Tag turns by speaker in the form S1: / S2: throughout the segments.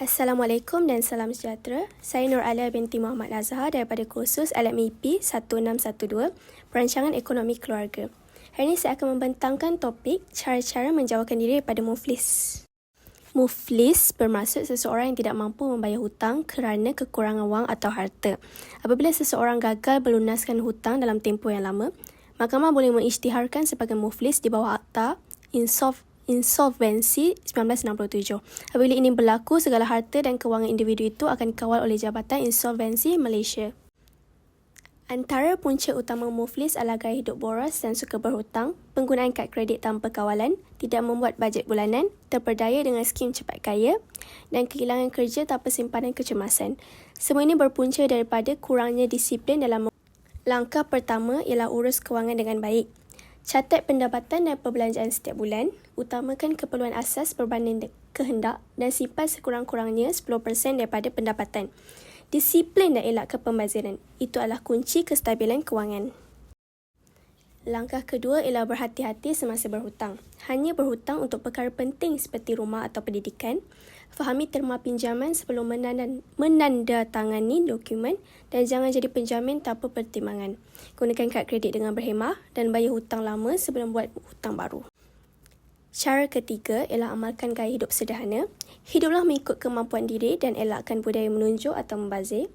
S1: Assalamualaikum dan salam sejahtera. Saya Nur Alia binti Muhammad Azhar daripada kursus LMEP 1612, Perancangan Ekonomi Keluarga. Hari ini saya akan membentangkan topik cara-cara menjauhkan diri daripada muflis. Muflis bermaksud seseorang yang tidak mampu membayar hutang kerana kekurangan wang atau harta. Apabila seseorang gagal melunaskan hutang dalam tempoh yang lama, mahkamah boleh mengisytiharkan sebagai muflis di bawah akta insolvency insolvensi 1967. Apabila ini berlaku, segala harta dan kewangan individu itu akan dikawal oleh Jabatan Insolvensi Malaysia. Antara punca utama muflis adalah gaya hidup boros dan suka berhutang, penggunaan kad kredit tanpa kawalan, tidak membuat bajet bulanan, terperdaya dengan skim cepat kaya dan kehilangan kerja tanpa simpanan kecemasan. Semua ini berpunca daripada kurangnya disiplin dalam Langkah pertama ialah urus kewangan dengan baik. Catat pendapatan dan perbelanjaan setiap bulan, utamakan keperluan asas berbanding kehendak dan simpan sekurang-kurangnya 10% daripada pendapatan. Disiplin dan elakkan pembaziran. Itu adalah kunci kestabilan kewangan. Langkah kedua ialah berhati-hati semasa berhutang. Hanya berhutang untuk perkara penting seperti rumah atau pendidikan. Fahami terma pinjaman sebelum menandatangani dokumen dan jangan jadi penjamin tanpa pertimbangan. Gunakan kad kredit dengan berhemah dan bayar hutang lama sebelum buat hutang baru. Cara ketiga ialah amalkan gaya hidup sederhana. Hiduplah mengikut kemampuan diri dan elakkan budaya menunjuk atau membazir.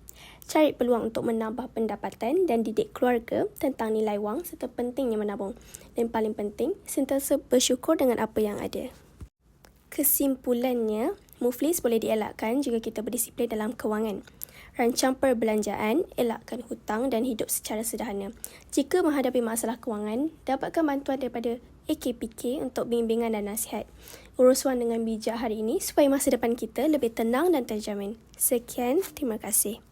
S1: Cari peluang untuk menambah pendapatan dan didik keluarga tentang nilai wang serta pentingnya menabung. Dan paling penting, sentiasa bersyukur dengan apa yang ada. Kesimpulannya, muflis boleh dielakkan jika kita berdisiplin dalam kewangan. Rancang perbelanjaan, elakkan hutang dan hidup secara sederhana. Jika menghadapi masalah kewangan, dapatkan bantuan daripada AKPK untuk bimbingan dan nasihat. Urus wang dengan bijak hari ini supaya masa depan kita lebih tenang dan terjamin. Sekian, terima kasih.